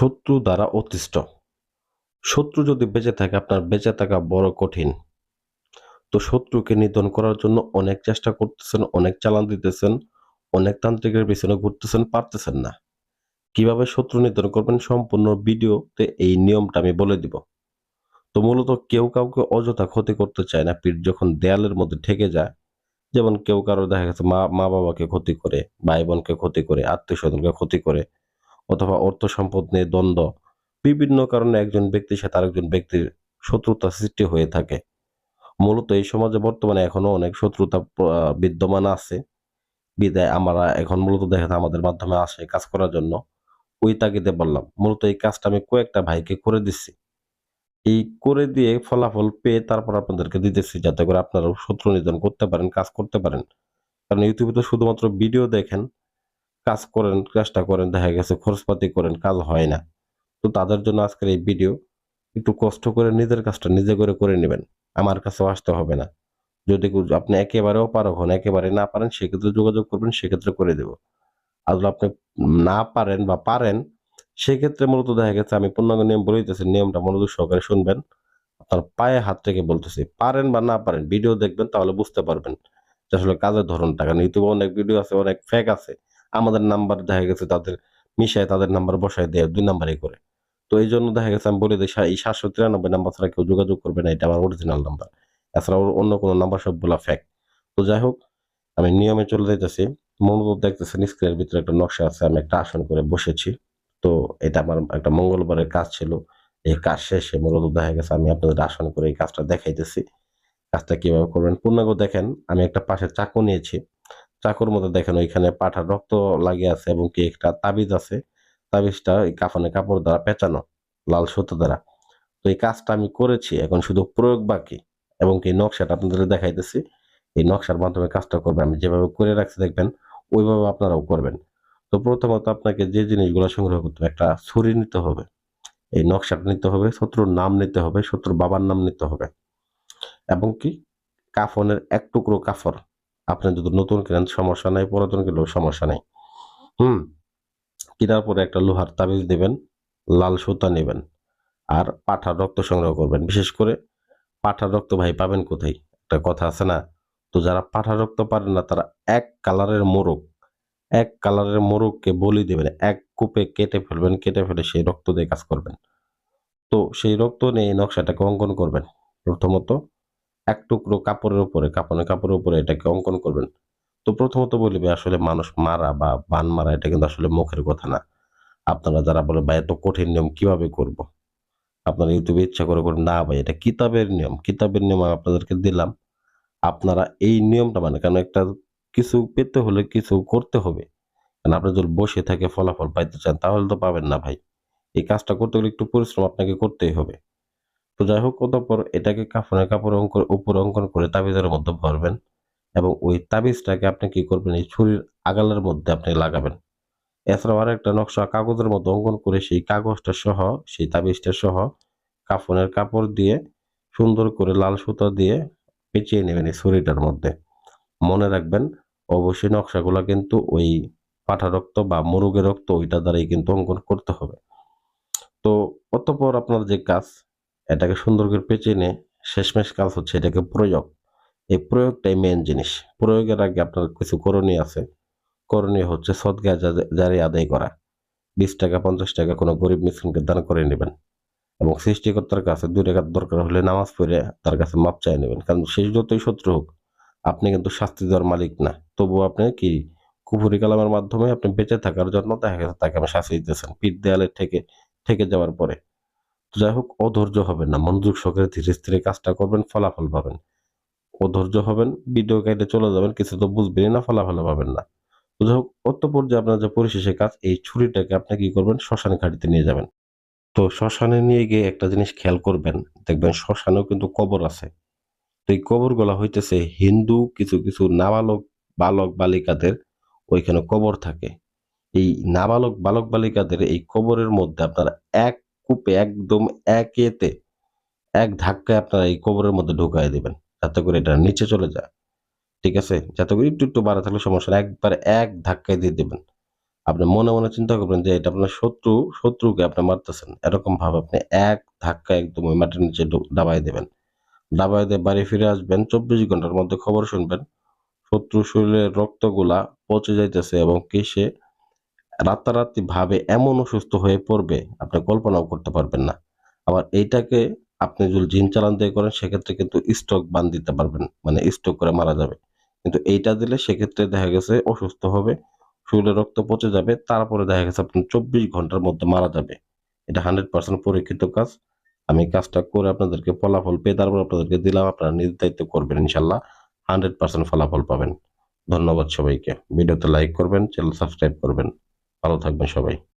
শত্রু দ্বারা অতিষ্ঠ। শত্রু যদি বেঁচে থাকে, আপনার বেঁচে থাকা বড় কঠিন। তো শত্রুকে নিধন করার জন্য অনেক চেষ্টা করতেছেন, অনেক চালান দিতেছেন, অনেক তান্ত্রিকের পিছনে ঘুরতেছেন, পারতেছেন না। কীভাবে শত্রু নিধন করবেন সম্পূর্ণ ভিডিওতে এই নিয়মটা আমি বলে দিব। তো মূলত কেউ কাউকে অযথা ক্ষতি করতে চায় না পিঠ যখন দেয়ালের মধ্যে ঠেকে যায়, যেমন কেউ কারও দেখা গেছে মা মা বাবাকে ক্ষতি করে, ভাই বোনকে ক্ষতি করে, আত্মীয় স্বজনকে ক্ষতি করে অথবা অর্থ সম্পদ নিয়ে দ্বন্দ্ব। বিভিন্ন কারণে একজন ব্যক্তির সাথে আরেকজন ব্যক্তির শত্রুতা সৃষ্টি হয়ে থাকে। মূলত এই সমাজে বর্তমানে এখনও অনেক শত্রুতা বিদ্যমান আছে। বিদায় আমরা এখন মূলত দেখা আমাদের মাধ্যমে আসে কাজ করার জন্য। ওই তাগিদে বললাম, মূলত এই কাজটা আমি কয়েকটা ভাইকে করে দিচ্ছি। এই করে দিয়ে ফলাফল পেয়ে তারপর আপনাদেরকে দিতেছি, যাতে করে আপনারাও শত্রু নিধন করতে পারেন, কাজ করতে পারেন। কারণ ইউটিউবে তো শুধুমাত্র ভিডিও দেখেন কাজ করেন চেষ্টা করেন, দেখা গেছে খরচপাতি করেন, কাজ হয় না। তো তাদের জন্য আজকের এই ভিডিও একটু কষ্ট করে নিজের কাজটা নিজে করে করে নেবেন। আমার কাছেও আসতে হবে না। যদি আপনি একেবারেও পারো হন, একেবারে না পারেন, সেক্ষেত্রে যোগাযোগ করবেন, সেক্ষেত্রে করে দেব। আর আপনি না পারেন বা পারেন, সেক্ষেত্রে মূলত দেখা গেছে আমি পূর্ণাঙ্গ নিয়ম বলে দিতেছি, নিয়মটা মনোযোগ সহকারে শুনবেন। আপনার পায়ে হাত থেকে বলতেছি, পারেন বা না পারেন ভিডিও দেখবেন, তাহলে বুঝতে পারবেন যে আসলে কাজের ধরনটা। কারণ ইউটিউবে অনেক ভিডিও আছে, অনেক ফেক আছে। আমাদের নাম্বার দেখা গেছে তাদের, মিশায় তাদের নাম্বার বসায় দেয় দুই নাম্বারই করে। তো এই জন্য দেখা গেছে আমি বলে দিই এই সাতশো তিরানব্বই নাম্বার ছাড়া কেউ যোগাযোগ করবে না, এটা আমার অরিজিনাল নাম্বার এছাড়া অন্য কোনো নাম্বার সবগুলা ফ্যাক তো যাই হোক, আমি নিয়মে চলে যাইতেছি। মনোযোগ দেখতেছেন স্ক্রিনের ভিতরে একটা নকশা আছে, আমি একটা আসন করে বসেছি। তো এটা আমার একটা মঙ্গলবারের কাজ ছিল। এই কাজ শেষে মূলত দেখা গেছে, আমি আপনাদের আসন করে এই কাজটা দেখাইতেছি। কাজটা কীভাবে করবেন? পূর্ণাঙ্গ দেখেন, আমি একটা পাশে চাকু নিয়েছি। চাকুর মতো দেখেন ওইখানে পাঠার রক্ত লাগিয়ে আছে এবং কি একটা তাবিজ আছে। তাবিজটা এই কাফনে কাপড় দ্বারা পেঁচানো, লাল সুতো দ্বারা। তো এই কাজটা আমি করেছি, এখন শুধু প্রয়োগ বাকি। এবং কি নকশাটা আপনাদের দেখাইতেছি। এই নকশার মাধ্যমে কাজটা করবেন। আমি যেভাবে করে রাখছি, দেখবেন ওইভাবে আপনারাও করবেন। তো প্রথমত আপনাকে যে জিনিসগুলো সংগ্রহ করতে হবে, একটা ছুরি নিতে হবে। এই নকশাটা নিতে হবে, শত্রুর নাম নিতে হবে, শত্রুর বাবার নাম নিতে হবে। এবং কি? কাফনের এক টুকরো কাফর। আপনি যদি নতুন কেনেন, সমস্যা নাই পুরাতন কিনলেও সমস্যা নাই। হুম, কেনার পরে একটা লোহার তাবিজ দেবেন লাল সুতা নেবেন আর পাঠার রক্ত সংগ্রহ করবেন। বিশেষ করে পাঠার রক্ত ভাই পাবেন কোথায়? একটা কথা আছে না? তো যারা পাঠার রক্ত পারেন না, তারা এক কালারের মোরগ, এক কালারের মোরগকে বলি দেবেন, এক কূপে কেটে ফেলবেন, কেটে ফেলে সেই রক্ত দিয়ে কাজ করবেন। তো সেই রক্ত নিয়ে নকশাটাকে অঙ্কন করবেন প্রথমত। এক টুকরো কাপড়ের উপরে কাপড়ের কাপড়ের উপরে এটাকে অঙ্কন করবেন। তো প্রথমত বলিবে আসলে মানুষ মারা বা বান মারা এটা কিন্তু আসলে মুখের কথা না। আপনারা যারা বলে ভাই, এত কঠিন নিয়ম কীভাবে করব? আপনারা ইউটিউবে ইচ্ছা করে করেন না ভাই, এটা কিতাবের নিয়ম। কিতাবের নিয়ম আমি আপনাদেরকে দিলাম। আপনারা এই নিয়মটা মানে কারণ একটা কিছু পেতে হলে কিছু করতে হবে। কারণ আপনি যদি বসে থাকে ফলাফল পাইতে চান, তাহলে তো পাবেন না ভাই। এই কাজটা করতে গেলে একটু পরিশ্রম আপনাকে করতেই হবে। তো যাই হোক, অতঃপর এটাকে কাফনের কাপড় অঙ্কন, উপর অঙ্কন করে তাবিজের মধ্যে ভরবেন এবং ওই তাবিজটাকে আপনি কি করবেন? এই ছুরির আগালের মধ্যে আপনি লাগাবেন। এছাড়াও আর একটা নকশা কাগজের মধ্যে অঙ্কন করে সেই কাগজটা সহ, সেই তাবিজটা সহ কাফনের কাপড় দিয়ে সুন্দর করে লাল সুতা দিয়ে পেঁচিয়ে নেবেন এই ছুরিটার মধ্যে। মনে রাখবেন, অবশ্যই নকশাগুলো কিন্তু ওই পাঠা রক্ত বা মুরুগের রক্ত ওইটা দ্বারাই কিন্তু অঙ্কন করতে হবে। তো অতঃপর আপনার যে কাজ এটাকে সুন্দর করে পেঁচিয়ে নিয়ে শেষমেশ কাজ হচ্ছে এটাকে প্রয়োগ। এই প্রয়োগটাই মেন জিনিস। প্রয়োগের আগে আপনার কিছু করণীয় আছে। করণীয় হচ্ছে সদগা জারি আদায় করা। বিশ টাকা, পঞ্চাশ টাকা কোনো গরিব মিসকিনকে দান করে নেবেন এবং সৃষ্টিকর্তার কাছে দুই টাকার দরকার হলে নামাজ পড়ে তার কাছে মাপ চাই নেবেন। কারণ শেষ যতই শত্রু হোক, আপনি কিন্তু শাস্তি দেওয়ার মালিক না। তবুও আপনি কি কুফুরি কালামের মাধ্যমে আপনি বেঁচে থাকার জন্য দেখা গেছে তাকে আমি শাস্তি দিতেছেন। পিঠ দেয়ালে থেকে থেকে যাওয়ার পরে। যাই হোক, অধৈর্য হবেন না। মনোযোগ সহকারে ধীরে স্থিরে কাজটা করবেন, ফলাফল পাবেন। অধৈর্য হবেন ভিডিও কেটে চলে যাবেন, কিছু তো বুঝবেনই না ফলাফল পাবেন না। যাই হোক, অতঃপর যে আপনার যে পরিশেষে কাজ, এই ছুরিটাকে আপনি কি করবেন? শ্মশান ঘাটিতে নিয়ে যাবেন। তো শ্মশানে নিয়ে গিয়ে একটা জিনিস খেয়াল করবেন, দেখবেন শ্মশানেও কিন্তু কবর আছে। তো এই কবরগুলা হইতেছে হিন্দু, কিছু কিছু নাবালক, বালক, বালিকাদের ওইখানে কবর থাকে। এই নাবালক, বালক, বালিকাদের এই কবরের মধ্যে আপনারা এক কূপে একদম এক এতে এক ধাক্কায় আপনারা এই কবরের মধ্যে ঢুকাই দেবেন। যাতে করে এটা নিচে চলে যায়। ঠিক আছে? যাতে করে একটু একটু বাড়া থাকলে সমস্যা একবার এক ধাক্কায় দিয়ে দেবেন। আপনি মনে মনে চিন্তা করবেন যে এটা আপনার শত্রু, শত্রুকে আপনি মারতেছেন। এরকম ভাবে আপনি এক ধাক্কা একদম ওই মাটির নিচে দাবাই দেবেন। দাবাই দিয়ে বাড়ি ফিরে আসবেন, চব্বিশ ঘণ্টার মধ্যে খবর শুনবেন। শত্রু শরীরের রক্তগুলা পচে যাইতেছে এবং কি সে রাতারাতি ভাবে এমন অসুস্থ হয়ে পড়বে, আপনি কল্পনাও করতে পারবেন না। আবার এইটাকে আপনি যদি জিন চালান দিয়ে করেন, সেক্ষেত্রে কিন্তু স্ট্রোক বান দিতে পারবেন মানে স্ট্রোক করে মারা যাবে। কিন্তু এইটা দিলে সেক্ষেত্রে দেখা গেছে অসুস্থ হবে শরীরে রক্ত পচে যাবে, তারপরে দেখা গেছে আপনি চব্বিশ ঘণ্টার মধ্যে মারা যাবে। এটা হান্ড্রেড পার্সেন্ট পরীক্ষিত কাজ। আমি কাজটা করে আপনাদেরকে ফলাফল পেয়ে, তারপর আপনাদেরকে দিলাম, আপনারা দায়িত্ব করবেন ইনশাল্লাহ হান্ড্রেড পার্সেন্ট ফলাফল পাবেন। ধন্যবাদ সবাইকে। ভিডিওতে লাইক করবেন, চ্যানেল সাবস্ক্রাইব করবেন। ভালো থাকবেন সবাই।